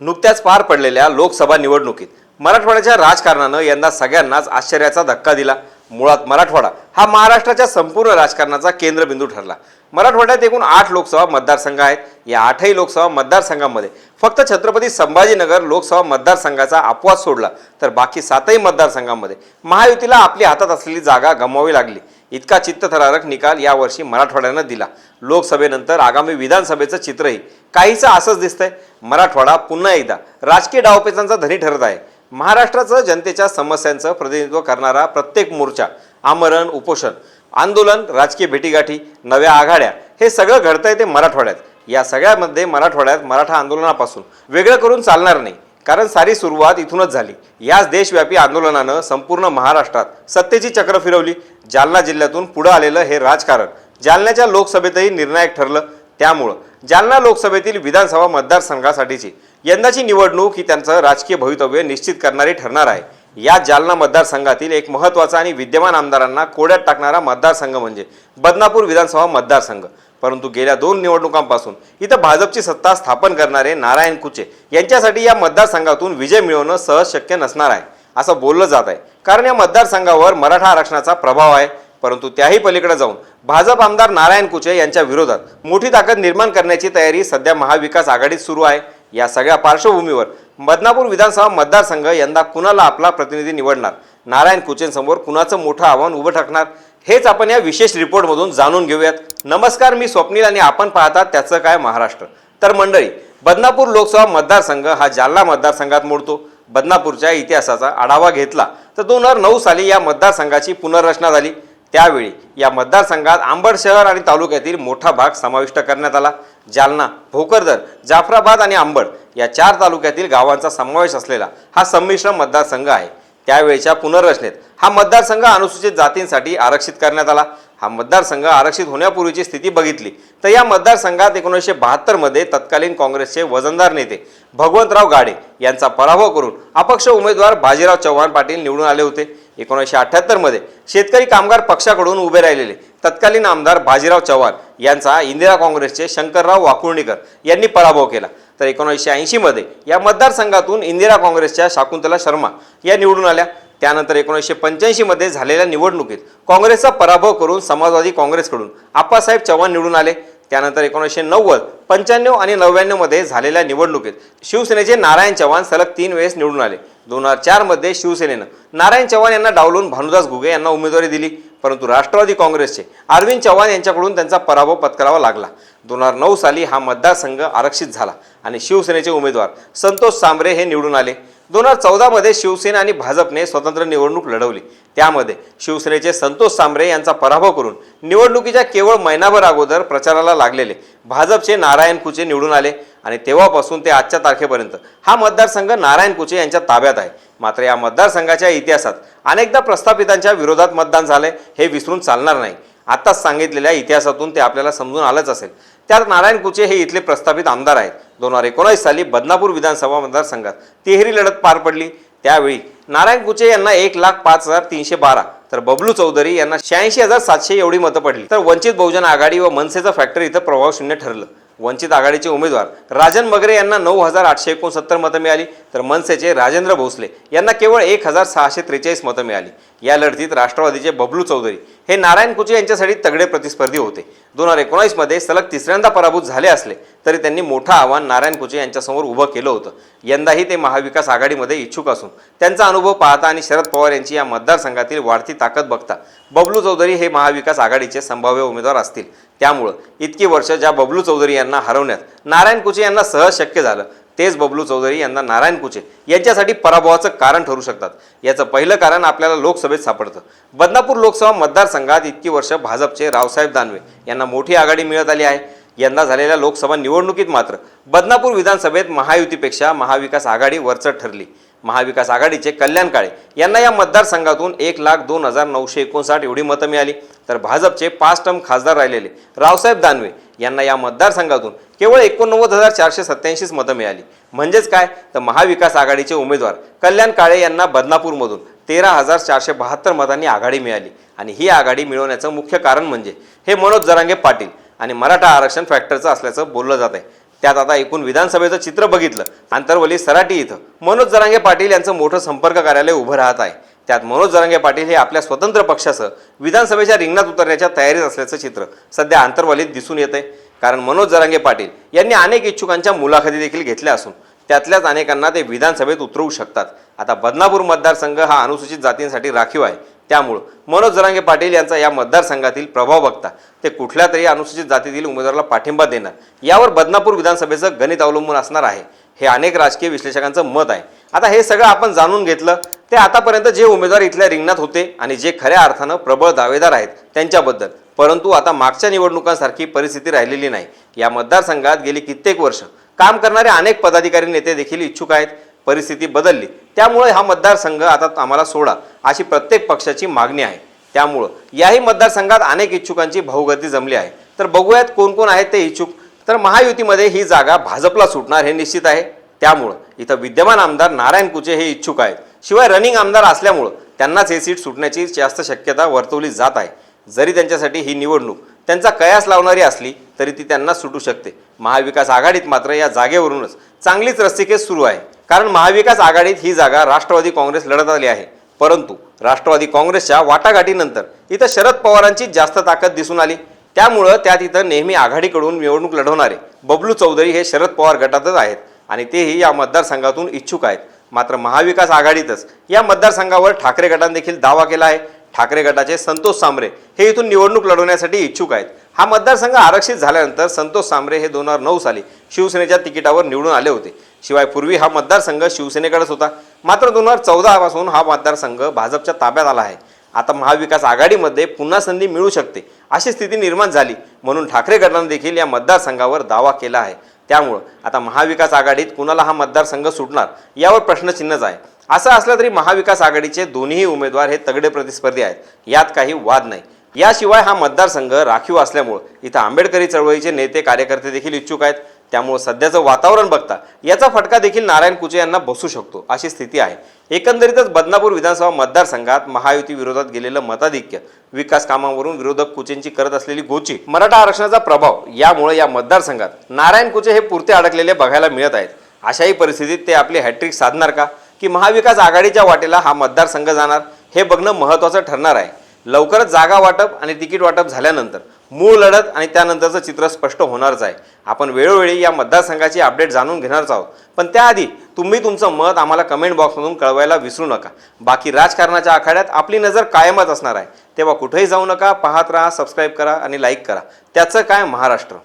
नुकत्याच पार पडलेल्या लोकसभा निवडणुकीत मराठवाड्याच्या राजकारणानं यंदा सगळ्यांनाच आश्चर्याचा धक्का दिला. मुळात मराठवाडा हा महाराष्ट्राच्या संपूर्ण राजकारणाचा केंद्रबिंदू ठरला. मराठवाड्यात एकूण आठ लोकसभा मतदारसंघ आहेत. या आठही लोकसभा मतदारसंघांमध्ये फक्त छत्रपती संभाजीनगर लोकसभा मतदारसंघाचा अपवाद सोडला. तर बाकी सातही मतदारसंघांमध्ये महायुतीला आपल्या हातात असलेली जागा गमवावी लागली. इतका चित्तथरारक निकाल यावर्षी मराठवाड्यानं दिला. लोकसभेनंतर आगामी विधानसभेचं चित्रही. काहीचं असंच दिसतंय. मराठवाडा पुन्हा एकदा राजकीय डावपेचांचा धनी ठरत आहे. महाराष्ट्राचं जनतेच्या समस्यांचं प्रतिनिधित्व करणारा प्रत्येक मोर्चा आमरण उपोषण आंदोलन राजकीय भेटीगाठी नव्या आघाड्या हे सगळं घडतंय ते मराठवाड्यात. या सगळ्यामध्ये मराठवाड्यात मराठा आंदोलनापासून वेगळं करून चालणार नाही कारण सारी सुरुवात इथूनच झाली. याच देशव्यापी आंदोलनानं संपूर्ण महाराष्ट्रात सत्तेची चक्र फिरवली. जालना जिल्ह्यातून पुढं आलेलं हे राजकारण जालन्याच्या लोकसभेतही निर्णायक ठरलं. त्यामुळं जालना लोकसभेतील विधानसभा मतदारसंघासाठीची यंदाची निवडणूक ही त्यांचं राजकीय भवितव्य निश्चित करणारी ठरणार आहे. या जालना मतदारसंघातील एक महत्त्वाचा आणि विद्यमान आमदारांना कोड्यात टाकणारा मतदारसंघ म्हणजे बदनापूर विधानसभा मतदारसंघ. परंतु गेल्या दोन निवडणुकांपासून इथं भाजपची सत्ता स्थापन करणारे नारायण कुचे यांच्यासाठी या मतदारसंघातून विजय मिळवणं सहज शक्य नसणार आहे. असं बोललं जात आहे. कारण या मतदारसंघावर मराठा आरक्षणाचा प्रभाव आहे. परंतु त्याही पलीकडे जाऊन भाजप आमदार नारायण कुचे यांच्या विरोधात मोठी ताकद निर्माण करण्याची तयारी सध्या महाविकास आघाडीत सुरू आहे. या सगळ्या पार्श्वभूमीवर बदनापूर विधानसभा मतदारसंघ यंदा कुणाला आपला प्रतिनिधी निवडणार? नारायण कुचेंसमोर कुणाचं मोठं आव्हान उभं टाकणार हेच आपण या विशेष रिपोर्टमधून जाणून घेऊयात. नमस्कार मी स्वप्नील आणि आपण पाहतात त्याचं काय महाराष्ट्र. तर मंडळी बदनापूर लोकसभा मतदारसंघ हा जालना मतदारसंघात मोडतो. बदनापूरच्या इतिहासाचा आढावा घेतला. तर दोन हजार नऊ साली या मतदारसंघाची पुनर्रचना झाली. त्यावेळी या मतदारसंघात आंबड शहर आणि तालुक्यातील मोठा भाग समाविष्ट करण्यात आला. जालना भोकरदर जाफराबाद आणि आंबड या चार तालुक्यातील गावांचा समावेश असलेला हा संमिश्र मतदारसंघ आहे. त्यावेळेच्या पुनर्रचनेत हा मतदारसंघ अनुसूचित जातींसाठी आरक्षित करण्यात आला. हा मतदारसंघ आरक्षित होण्यापूर्वीची स्थिती बघितली. तर या मतदारसंघात एकोणीसशे बहात्तरमध्ये तत्कालीन काँग्रेसचे वजनदार नेते भगवंतराव गाडे यांचा पराभव करून अपक्ष उमेदवार बाजीराव चव्हाण पाटील निवडून आले होते. एकोणीसशे अठ्ठ्याहत्तरमध्ये शेतकरी कामगार पक्षाकडून उभे राहिलेले तत्कालीन आमदार बाजीराव चव्हाण यांचा इंदिरा काँग्रेसचे शंकरराव वाकुर्णीकर यांनी पराभव केला. तर एकोणीसशे ऐंशीमध्ये या मतदारसंघातून इंदिरा काँग्रेसच्या शाकुंतला शर्मा या निवडून आल्या. त्यानंतर एकोणीसशे पंच्याऐंशीमध्ये झालेल्या निवडणुकीत काँग्रेसचा पराभव करून समाजवादी काँग्रेसकडून आप्पासाहेब चव्हाण निवडून आले. त्यानंतर एकोणीसशे नव्वद पंच्याण्णव आणि नव्याण्णवमध्ये झालेल्या निवडणुकीत शिवसेनेचे नारायण चव्हाण सलग तीन वेळेस निवडून आले. दोन हजार चारमध्ये शिवसेनेनं नारायण चव्हाण यांना डावलून भानुदास घुगे यांना उमेदवारी दिली. परंतु राष्ट्रवादी काँग्रेसचे अरविंद चव्हाण यांच्याकडून त्यांचा पराभव पत्करावा लागला. दोन हजार नऊ साली हा मतदारसंघ आरक्षित झाला आणि शिवसेनेचे उमेदवार संतोष सांबरे हे निवडून आले. दोन हजार चौदामध्ये शिवसेना आणि भाजपने स्वतंत्र निवडणूक लढवली. त्यामध्ये शिवसेनेचे संतोष सांबरे यांचा पराभव करून निवडणुकीच्या केवळ महिनाभर अगोदर प्रचाराला लागलेले. भाजपचे नारायण कुचे निवडून आले आणि तेव्हापासून ते आजच्या तारखेपर्यंत. हा मतदारसंघ नारायण कुचे यांच्या ताब्यात आहे. मात्र या मतदारसंघाच्या इतिहासात अनेकदा प्रस्थापितांच्या विरोधात मतदान झाले हे विसरून चालणार नाही. आत्ताच सांगितलेल्या इतिहासातून ते आपल्याला समजून आलंच असेल. त्यात नारायण कुचे हे इथले प्रस्थापित आमदार आहेत. दोन हजार एकोणीस साली बदनापूर विधानसभा मतदारसंघात तिहेरी लढत पार पडली. त्यावेळी नारायण कुचे यांना एक लाख पाच हजार तीनशे बारा तर बबलू चौधरी यांना शहाऐंशी हजार सातशे एवढी मतं पडली. तर वंचित बहुजन आघाडी व मनसेचं फॅक्टरी इथं प्रभाव शून्य ठरलं. वंचित आघाडीचे उमेदवार राजन मगरे यांना नऊ हजार आठशे एकोणसत्तर मतं मिळाली तर मनसेचे राजेंद्र भोसले यांना केवळ एक हजार सहाशे त्रेचाळीस मतं मिळाली. या लढतीत राष्ट्रवादीचे बबलू चौधरी हे नारायण कुचे यांच्यासाठी तगडे प्रतिस्पर्धी होते. दोन हजार एकोणीसमध्ये सलग तिसऱ्यांदा पराभूत झाले असले तरी त्यांनी मोठं आव्हान नारायण कुचे यांच्यासमोर उभं केलं होतं. यंदाही ते महाविकास आघाडीमध्ये इच्छुक असून त्यांचा अनुभव पाहता आणि शरद पवार यांची या मतदारसंघातील वाढती ताकद बघता बबलू चौधरी हे महाविकास आघाडीचे संभाव्य उमेदवार असतील. त्यामुळं इतकी वर्ष ज्या बबलू चौधरी यांना हरवण्यात नारायण कुचे यांना सहज शक्य झालं. तेच बबलू चौधरी यांना नारायण कुचे यांच्यासाठी पराभवाचं कारण ठरू शकतात. याचं पहिलं कारण आपल्याला लोकसभेत सापडतं. बदनापूर लोकसभा मतदारसंघात इतकी वर्ष भाजपचे रावसाहेब दानवे यांना मोठी आघाडी मिळत आली आहे. यंदा झालेल्या लोकसभा निवडणुकीत मात्र बदनापूर विधानसभेत महायुतीपेक्षा महाविकास आघाडी वरचढ ठरली. महाविकास आघाडीचे कल्याण काळे यांना या मतदारसंघातून एक लाख दोन हजार नऊशे एकोणसाठ एवढी मतं मिळाली. तर भाजपचे पाच टर्म खासदार राहिलेले रावसाहेब दानवे यांना या मतदारसंघातून केवळ एकोणनव्वद हजार चारशे सत्याऐंशीच मतं मिळाली. म्हणजेच काय? तर महाविकास आघाडीचे उमेदवार कल्याण काळे यांना बदनापूरमधून तेरा हजार चारशे बहात्तर मतांनी आघाडी मिळाली. आणि ही आघाडी मिळवण्याचं मुख्य कारण म्हणजे हे मनोज जरांगे पाटील आणि मराठा आरक्षण फॅक्टरचं असल्याचं बोललं जात आहे. त्यात आता एकूण विधानसभेचं चित्र बघितलं. आंतरवली सराटी इथं मनोज जरांगे पाटील यांचं मोठं संपर्क कार्यालय उभं राहत आहे. त्यात मनोज जरांगे पाटील हे आपल्या स्वतंत्र पक्षासह विधानसभेच्या रिंगणात उतरण्याच्या तयारीत असल्याचं चित्र सध्या आंतरवालीत दिसून येत आहे कारण मनोज जरांगे पाटील यांनी अनेक इच्छुकांच्या मुलाखती देखील घेतल्या असून त्यातल्याच अनेकांना ते विधानसभेत उतरवू शकतात. आता बदनापूर मतदारसंघ हा अनुसूचित जातींसाठी राखीव आहे. त्यामुळं मनोज जरांगे पाटील यांचा या मतदारसंघातील प्रभाव बघता ते कुठल्या तरी अनुसूचित जातीतील उमेदवाराला पाठिंबा देणार. यावर बदनापूर विधानसभेचं गणित अवलंबून असणार आहे. हे अनेक राजकीय विश्लेषकांचं मत आहे. आता हे सगळं आपण जाणून घेतलं. ते आतापर्यंत जे उमेदवार इथल्या रिंगणात होते आणि जे खऱ्या अर्थानं प्रबळ दावेदार आहेत त्यांच्याबद्दल परंतु आता मागच्या निवडणुकांसारखी परिस्थिती राहिलेली नाही. या मतदारसंघात गेली कित्येक वर्ष काम करणारे अनेक पदाधिकारी नेते देखील इच्छुक आहेत परिस्थिती बदलली. त्यामुळे हा मतदारसंघ आता आम्हाला सोडा अशी प्रत्येक पक्षाची मागणी आहे. त्यामुळं याही मतदारसंघात अनेक इच्छुकांची भाऊगती जमली आहे. तर बघूयात कोण कोण आहेत ते इच्छुक. तर महायुतीमध्ये ही जागा भाजपला सुटणार हे निश्चित आहे. त्यामुळं इथं विद्यमान आमदार नारायण कुचे हे इच्छुक आहेत. शिवाय रनिंग आमदार असल्यामुळं त्यांनाच हे सीट सुटण्याची जास्त शक्यता वर्तवली जात आहे. जरी त्यांच्यासाठी ही निवडणूक त्यांचा कयास लावणारी असली तरी ती त्यांना सुटू शकते. महाविकास आघाडीत मात्र या जागेवरूनच चांगलीच रस्सीखेच सुरू आहे. कारण महाविकास आघाडीत ही जागा राष्ट्रवादी काँग्रेस लढत आली आहे. परंतु राष्ट्रवादी काँग्रेसच्या वाटाघाटीनंतर इथं शरद पवारांची जास्त ताकद दिसून आली. त्यामुळं त्यात इथं नेहमी आघाडीकडून निवडणूक लढवणारे बबलू चौधरी हे शरद पवार गटातच आहेत आणि तेही या मतदारसंघातून इच्छुक आहेत. मात्र महाविकास आघाडीतच या मतदारसंघावर ठाकरे गटाने देखील दावा केला आहे. ठाकरे गटाचे संतोष सांबरे हे इथून निवडणूक लढवण्यासाठी इच्छुक आहेत. हा मतदारसंघ आरक्षित झाल्यानंतर संतोष सांबरे हे दोन हजार नऊ साली शिवसेनेच्या तिकिटावर निवडून आले होते. शिवाय पूर्वी हा मतदारसंघ शिवसेनेकडेच होता. मात्र दोन हजार चौदापासून हा मतदारसंघ भाजपच्या ताब्यात आला आहे. आता महाविकास आघाडीमध्ये पुन्हा संधी मिळू शकते अशी स्थिती निर्माण झाली म्हणून ठाकरे गटाने देखील या मतदारसंघावर दावा केला आहे. त्यामुळं आता महाविकास आघाडीत कुणाला हा मतदारसंघ सुटणार यावर प्रश्नचिन्हच आहे. असं असलं तरी महाविकास आघाडीचे दोन्ही उमेदवार हे तगडे प्रतिस्पर्धी आहेत यात काही वाद नाही. याशिवाय हा मतदारसंघ राखीव असल्यामुळं इथं आंबेडकरी चळवळीचे नेते कार्यकर्ते देखील इच्छुक आहेत. त्यामुळं सध्याचं वातावरण बघता याचा फटका देखील नारायण कुचे यांना बसू शकतो अशी स्थिती आहे. एकंदरीतच बदनापूर विधानसभा मतदारसंघात महायुती विरोधात गेलेलं मताधिक्य विकास कामावरून विरोधक कुचेंची करत असलेली गोची मराठा आरक्षणाचा प्रभाव यामुळे या मतदारसंघात नारायण कुचे हे पुरते अडकलेले बघायला मिळत आहेत. अशाही परिस्थितीत ते आपली हॅट्रिक साधणार का? की महाविकास आघाडीच्या वाटेला हा मतदारसंघ जाणार हे बघणं महत्त्वाचं ठरणार आहे. लवकरच जागा वाटप आणि तिकीट वाटप झाल्यानंतर मूळ लढत आणि त्यानंतरचं चित्र स्पष्ट होणारच आहे. आपण वेळोवेळी या मतदारसंघाची अपडेट जाणून घेणारच आहोत. पण त्याआधी तुम्ही तुमचं मत आम्हाला कमेंट बॉक्समधून कळवायला विसरू नका. बाकी राजकारणाच्या आखाड्यात आपली नजर कायमच असणार आहे. तेव्हा कुठेही जाऊ नका पाहत राहा सबस्क्राईब करा आणि लाईक करा. त्याचं काय महाराष्ट्र?